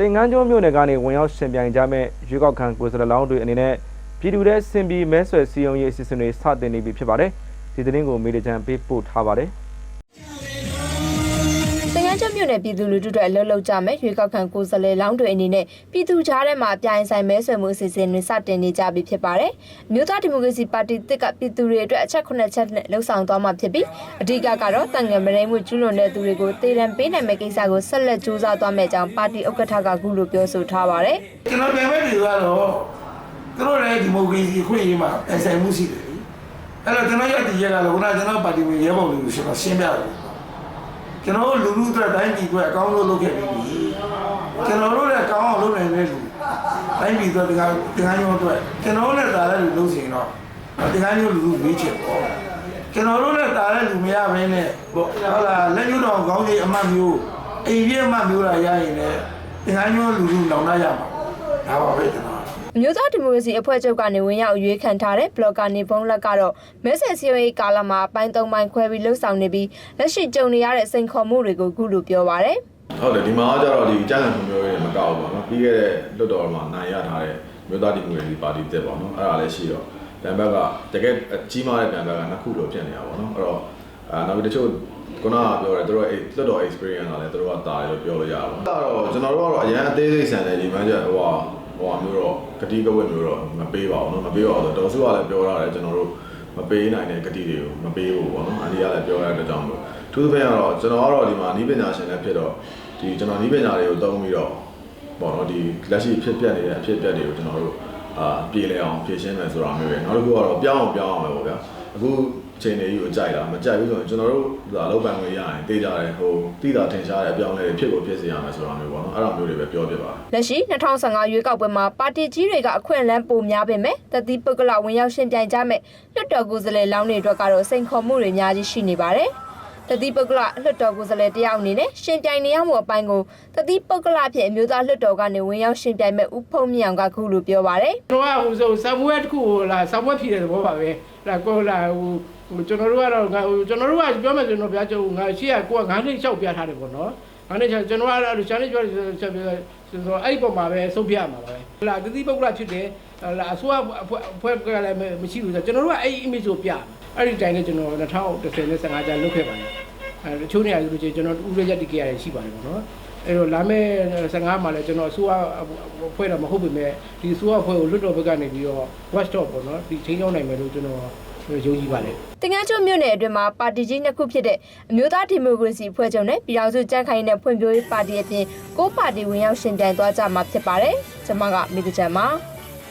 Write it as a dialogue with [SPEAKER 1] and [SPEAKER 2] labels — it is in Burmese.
[SPEAKER 1] တင်ငန်းကျွန်းမြို့နယ်ကနေဝင်ရောက်ရှင်ပြိုင်ကြမဲ့ရွေးကောက်ခံကိုယ်စားလှယ်လောင်းတွေအနေနဲ့ပြည်သူတဲ့စင်ပြီးမဲဆွယ်စည်းရုံးရေးအစီအစဉ်တွေစတင်နေပြီဖြစ်ပါတယ်ဒီသတင်းကိုမေဒီချန်ပေးပို့ထားပါတယ်
[SPEAKER 2] တငန်းချက်မြို့နယ်ပြည်သူလူထုတွေအလုပ်လုပ်ကြမယ်ရွေးကောက်ခံကိုယ်စားလှယ်လောင်းတွေအနေနဲ့ပြည်သူကြားထဲမှာအပြိုင်ဆိုင်မဲဆွယ်မှုအစီအစဉ်တွေစတင်နေကြပြီဖြစ်ပါတယ်။မြို့သားဒီမိုကရေစီပါတီတစ်ကပြည်သူတွေအတွက်အချက်9ချက်နဲ့လှုပ်ဆောင်သွားမှာဖြစ်ပြီးအဓိကကတော့တန်ငယ်မရင်းမှုကျူးလွန်တဲ့သူတွေကိုတေရန်ပေးနိုင်မယ့်ကိစ္စကိုဆက်လက်ကြိုးစားသွားမယ့်အကြောင်းပါတီဥက္ကဋ္ဌကခုလိုပြောဆိုထားပါတယ်။
[SPEAKER 3] ကျွန်တော်ပြန်မဲ့တွေကတော့သူတို့လည်းဒီမိုကရေစီခွင့်ရေးမှာတိုင်ဆိုင်မှုရှိတယ်လေအဲ့တော့ကျွန်တော်ရည်ရည်ရကတော့ခုနကကျွန်တော်ပါတီဝင်ရဲဘော်တွေကိုကျွန်တော်ရှင်းပြတယ် ကျွန်တော်တို့လူလူအတွက်တိုင်းပြည်အတွက်အကောင်းဆုံးလုပ်ခဲ့ပြီးပြီကျွန်တော်တို့လည်းကောင်းအောင်လုပ်နိုင်တဲ့လူတိုင်းပြည်အတွက်ဒီကဒီကညောအတွက်ကျွန်တော်တို့လည်းတာတဲ့လူလုပ်စီရင်တော့ဒီကညောလူလူရွေးချယ်ပေါ့ကျွန်တော်တို့လည်းတာတဲ့လူမရဘဲနဲ့ပေါ့ဟုတ်လားလက်ညှိုးတော်ကောင်းကြီးအမတ်မျိုးအိမ်ပြည့်အမတ်မျိုးလာရရင်လည်းဒီကညောလူလူလောင်လာရမှာဒါပါပဲကျွန်တော်
[SPEAKER 2] အမျိုးသားဒီမိုကရေစီအဖွဲ့ချုပ်ကနေဝင်ရောက်အရွေးခံထားတဲ့ဘလော့ကာနေဘုံလက်ကတော့မဲဆယ်စီယိုရေးကာလမှာအပိုင်း၃ပိုင်းခွဲပြီးလှုပ်ဆောင်နေပြီးလက်ရှိကြုံနေရတဲ့စိန်ခေါ်မှုတွေကိုခုလိုပြောပါရယ်
[SPEAKER 4] ဟုတ်တယ်ဒီမှာကကြတော့ဒီကြမ်းတမ်းမှုမျိုးတွေမကောက်ဘူးပေါ့နော်ပြီးခဲ့တဲ့လွတ်တော်မှာနိုင်ရထားတဲ့မြို့သားဒီမိုကရေစီပါတီတက်ပေါ့နော်အဲ့ဒါလည်းရှိတော့ဗန်ဘက်ကတကယ်အကြီးမားတဲ့ဗန်ဘက်ကနှစ်ခုလိုဖြစ်နေတာပေါ့နော်အဲ့တော့အာနောက်ပြီးတချို့ခုနကပြောတယ်သူတို့အဲ့လွတ်တော် experience ကလည်းသူတို့ကတာတယ်လို့ပြောလို့ရပါဘူးအဲ့တော့ကျွန်တော်တို့ကတော့အရန်အသေးစိတ်ဆန်တယ်ဒီမှကျဟိုဟာ ဟိုဟာမျိုးတော့ဂတိကဝတ်မျိုးတော့မပေးပါဘူးနော်မပေးပါဘူးဆိုတော့တော်စုကလည်းပြောထားတယ်ကျွန်တော်တို့မပေးနိုင်တဲ့ဂတိတွေကိုမပေးဘူးပေါ့နော်အန်ဒီကလည်းပြောရတဲ့အတွက်ကြောင့်မို့သူသဖြင့်ကတော့ကျွန်တော်ကတော့ဒီမှာနီးပညာရှင်လည်းဖြစ်တော့ဒီကျွန်တော်နီးပညာတွေကိုသုံးပြီးတော့ပေါ့နော်ဒီလက်ရှိဖြစ်ပျက်နေတဲ့အဖြစ်အပျက်တွေကိုကျွန်တော်တို့အာပြည်လဲအောင်ဖြည့်ရှင်းမယ်ဆိုတာမျိုးပဲနောက်တစ်ခုကတော့ပြောင်းအောင်ပြောင်းအောင်ပဲပေါ့ဗျာအခုအ ချိန်လေးကိုကြိုက်တာမကြိုက်ဘူးဆိုရင်ကျွန်တော်တို့ဒါလောက်ပံငွေရရင်တေးကြတယ်ဟိုတိတာထင်ရှားတဲ့အပြောင်းအလဲတွေဖြစ်ကိုဖြစ်စေရမယ်ဆိုတာမျိုးပေါ့နော်အဲ့ဒါမျိုးတွေပဲပြောပြပါ
[SPEAKER 2] လက်ရှိ2015ရွေးကောက်ပွဲမှာပါတီကြီးတွေကအခွင့်အလမ်းပိုများပေမဲ့တတိပုဂ္ဂလဝင်ရောက်ရှင်ပြိုင်ကြမဲ့လွှတ်တော်ကိုယ်စားလှယ်လောင်းတွေအတွက်ကတော့စိန်ခေါ်မှုတွေအများကြီးရှိနေပါတယ်တတိပုဂ္ဂလလွှတ်တော်ကိုယ်စားလှယ်တယောက်အနေနဲ့ရှင်ပြိုင်နေရမှုအပိုင်းကိုတတိပုဂ္ဂလဖြစ်အမျိုးသားလွှတ်တော်ကနေဝင်ရောက်ရှင်ပြိုင်မဲ့ဦးဖုံးမြောင်ကခုလိုပြောပါတယ်
[SPEAKER 5] ကျွန်တော်ကဟိုဆိုဆမ်မွေးတစ်ခုကိုလာဆမ်မွေးဖြည့်တဲ့သဘောပါပဲလာကိုလာဟို ဟိုကျွန်တော်တို့ကတော့ငါဟိုကျွန်တော်တို့ကပြောမယ်ဆိုရင်တော့ဗျာကျွန်တော်ငါရှေ့ကကိုကငါးနှစ်လျှောက်ပြထားတယ်ပေါ့နော်ငါးနှစ်လျှောက်ကျွန်တော်ကတော့ challenge ပြောချက်ပြဆိုတော့အဲ့ဒီပုံမှာပဲဆုံးဖြတ်ရမှာပါပဲလာတတိပုဂ္ဂလဖြစ်တယ်လာအစိုးရအဖွဲ့ကလည်းမရှိဘူးဆိုတော့ကျွန်တော်တို့ကအဲ့ဒီ image ကိုပြအဲ့ဒီတိုင်းနဲ့ကျွန်တော်2010နဲ့15ကျန်လုပ်ခဲ့ပါတယ်အဲတချို့နေရာဆိုလို့ချင်းကျွန်တော်ဥရရက်တိကြရတယ်ရှိပါတယ်ပေါ့နော်အဲ့တော့လာမယ့်15မှာလည်းကျွန်တော်အစိုးရဖွဲ့တော့မဟုတ်ပေမဲ့ဒီအစိုးရဖွဲ့ကိုလွတ်တော်ဘက်ကနေပြီးတော့ watch dog ပေါ့နော်ဒီချင်းချောင်းနိုင်မယ်လို့ကျွန်တော် ယုံကြည်ပါတယ်
[SPEAKER 2] တင်ငန်းကျွန်းမြို့နယ်အတွင်းမှာပါတီကြီးနှစ်ခုဖြစ်တဲ့အမျိုးသားဒီမိုကရေစီအဖွဲ့ချုပ်နဲ့ပြည်ထောင်စုကြံ့ခိုင်ရေးနဲ့ဖွံ့ဖြိုးရေးပါတီအပြင်ကိုးပါတီဝင်ရောက်ရှင်ပြိုင်သွားကြမှာဖြစ်ပါတယ်။ကျွန်မကမိသူချန်ပါ။